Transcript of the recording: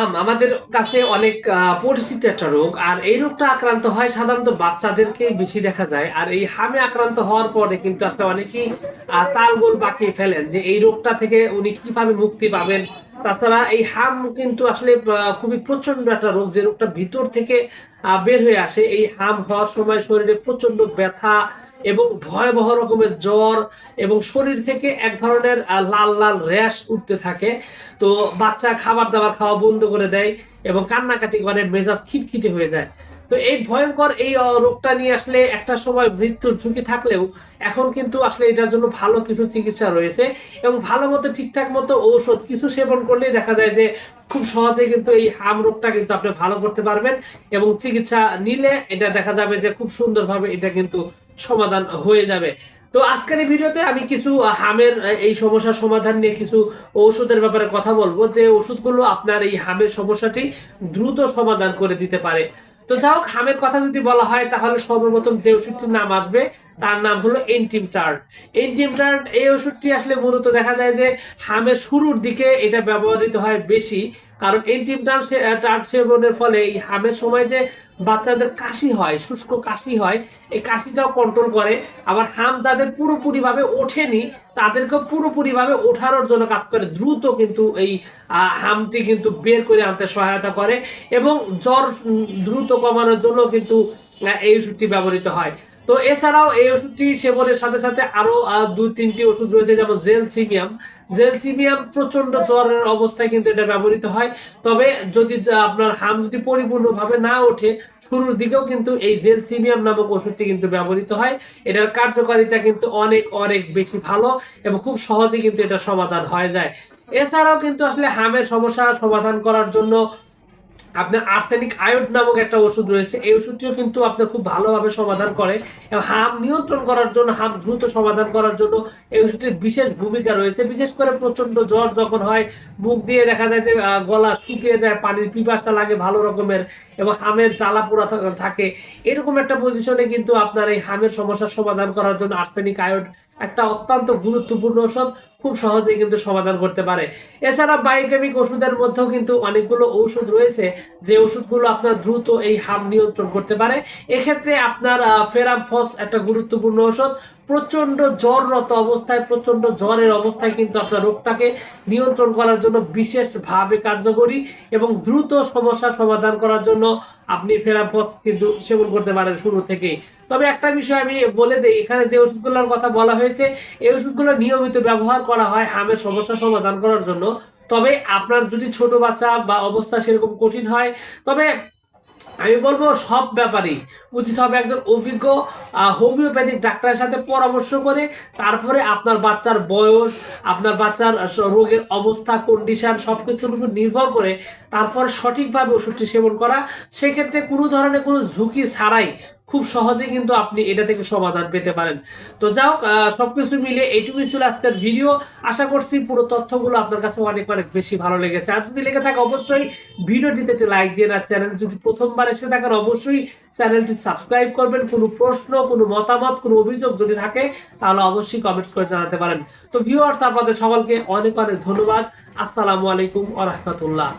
আম, আমাদের কাছে অনেক পরিচিত একটা রোগ, আর এই রোগটা আক্রান্ত হয় সাধারণত বাচ্চাদেরকে বেশি দেখা যায়। আর এই হামে আক্রান্ত হওয়ার পরে কিন্তু আসলে অনেকেই তালগোল বাকিয়ে ফেলেন যে এই রোগটা থেকে উনি কীভাবে মুক্তি পাবেন। তাছাড়া এই হাম কিন্তু আসলে খুবই প্রচণ্ড একটা রোগ যে রোগটা ভিতর থেকে বের হয়ে আসে। এই হাম হওয়ার সময় শরীরে প্রচণ্ড ব্যথা এবং ভয়াবহ রকমের জ্বর এবং শরীর থেকে এক ধরনের লাল লাল র্যাশ উঠতে থাকে। তো বাচ্চা খাবার দাবার খাওয়া বন্ধ করে দেয় এবং কান্নাকাটি করে, মেজাজ খিটখিটে হয়ে যায়। তো এই ভয়ঙ্কর এই রোগটা নিয়ে আসলে একটা সময় মৃত্যুর ঝুঁকি থাকলেও এখন কিন্তু আসলে এটার জন্য ভালো কিছু চিকিৎসা রয়েছে এবং ভালো মতো, ঠিকঠাক মতো ঔষধ কিছু সেবন করলেই দেখা যায় যে খুব সহজে কিন্তু এই হাম রোগটা কিন্তু আপনি ভালো করতে পারবেন এবং চিকিৎসা নিলে এটা দেখা যাবে যে খুব সুন্দরভাবে এটা কিন্তু সমাধান হয়ে যাবে। তো আজকের এই ভিডিওতে আমি কিছু হামের এই সমস্যার সমাধান নিয়ে কিছু ঔষধের ব্যাপারে কথা বলব যে ওষুধগুলো আপনার এই হামের সমস্যাটি দ্রুত সমাধান করে দিতে পারে। তো যাই হোক, হামের কথা যদি বলা হয়, তাহলে সর্বপ্রথম যে ওষুধটির নাম আসবে, তার নাম হলো এন্টিম টার্ট এন্টিম টার্ট এই ওষুধটি আসলে মূলত দেখা যায় যে হামের শুরুর দিকে এটা ব্যবহৃত হয় বেশি কারণ এন্টিমটার্ট টার্ট সেবনের ফলে এই হামের সময় যে বাচ্চাদের কাশি হয়, শুষ্ক কাশি হয়, এই কাশিটাও কন্ট্রোল করে। আবার হাম যাদের পুরোপুরিভাবে ওঠেনি, তাদেরকেও পুরোপুরিভাবে ওঠানোর জন্য কাজ করে। দ্রুত কিন্তু এই হামটি কিন্তু বের করে আনতে সহায়তা করে এবং জ্বর দ্রুত কমানোর জন্য কিন্তু এই ওষুধটি ব্যবহৃত হয়। তো এছাড়াও এই ওষুধটি সেবনের সাথে সাথে আরও দুই, তিনটি ওষুধ রয়েছে, যেমন জেলসিমিয়াম। জেলসিমিয়াম প্রচণ্ড জ্বরের অবস্থায় কিন্তু এটা ব্যবহৃত হয়। তবে যদি আপনার হাম যদি পরিপূর্ণভাবে না ওঠে, শুরুর দিকেও কিন্তু এই জেলসিমিয়াম নামক ওষুধটি কিন্তু ব্যবহৃত হয়। এটার কার্যকারিতা কিন্তু অনেক অনেক বেশি ভালো এবং খুব সহজে কিন্তু এটা সমাধান হয়ে যায়। এছাড়াও কিন্তু আসলে হামের সমস্যা সমাধান করার জন্য আপনার আর্সেনিক আয়োড নামক একটা ওষুধ রয়েছে। এই ওষুধটিও কিন্তু আপনার খুব ভালোভাবে সমাধান করে এবং হাম নিয়ন্ত্রণ করার জন্য, হাম দ্রুত সমাধান করার জন্য এই ওষুধটির বিশেষ ভূমিকা রয়েছে। বিশেষ করে প্রচণ্ড জ্বর যখন হয়, মুখ দিয়ে দেখা যায় যে গলা শুকিয়ে যায়, পানির পিপাসা লাগে ভালো রকমের এবং হামের জ্বালা পোড়া থাকে। এরকম একটা পজিশনে কিন্তু আপনার এই হামের সমস্যার সমাধান করার জন্য আর্সেনিক আয়োড একটা অত্যন্ত গুরুত্বপূর্ণ ওষুধ খুব সহজেই কিন্তু সমাধান করতে পারে। এছাড়া বায়োকেমিক ওষুধের মধ্যেও কিন্তু অনেকগুলো ঔষধ রয়েছে, যে ওষুধগুলো আপনার দ্রুত এই হাম নিয়ন্ত্রণ করতে পারে। এক্ষেত্রে আপনার ফেরামফস একটা গুরুত্বপূর্ণ ওষুধ প্রচণ্ড জ্বররত অবস্থায় প্রচণ্ড জ্বরের অবস্থায় কিন্তু আপনার রোগটাকে নিয়ন্ত্রণ করার জন্য বিশেষভাবে কার্যকরী এবং দ্রুত সমস্যার সমাধান করার জন্য আপনি ফেরামফস কিন্তু সেবন করতে পারেন শুরু থেকেই। তবে একটা বিষয় আমি বলে দিই, এখানে যে ওষুধগুলোর কথা বলা হয়েছে, এই ওষুধগুলো নিয়মিত ব্যবহার করা হয় হামের সমস্যা সমাধান করার জন্য। তবে আপনার যদি ছোট বাচ্চা বা অবস্থা সেরকম কঠিন হয়, তবে আমি বলব সব ব্যাপারেই উচিত হবে একজন অভিজ্ঞ হোমিওপ্যাথিক ডাক্তারের সাথে পরামর্শ করে তারপরে আপনার বাচ্চার বয়স, আপনার বাচ্চার রোগের অবস্থা কন্ডিশন সব কিছুর উপর নির্ভর করে তারপর সঠিকভাবে ওষুধটি সেবন করা। সেক্ষেত্রে কোনো ধরনের কোনো ঝুঁকি ছাড়াই খুব সহজে কিন্তু আপনি এটা থেকে সমাধান পেতে পারেন। তো যাই হোক সবকিছু মিলে এইটুকুই ছিল আজকের ভিডিও। আশা করছি পুরো তথ্যগুলো আপনার কাছে অনেক অনেক বেশি ভালো লেগেছে। আর যদি লেগে থাকে, অবশ্যই ভিডিওটিতে একটি লাইক দিয়ে আর চ্যানেল যদি প্রথমবার এসে থাকেন, অবশ্যই চ্যানেলটি সাবস্ক্রাইব করবেন। কোনো প্রশ্ন, কোনো মতামত, কোনো অভিযোগ যদি থাকে, তাহলে অবশ্যই কমেন্টস করে জানাতে পারেন। তো ভিউয়ার্স আপনাদের সকলকে অনেক অনেক ধন্যবাদ। আসসালামু আলাইকুম আ রহমতুল্লাহ।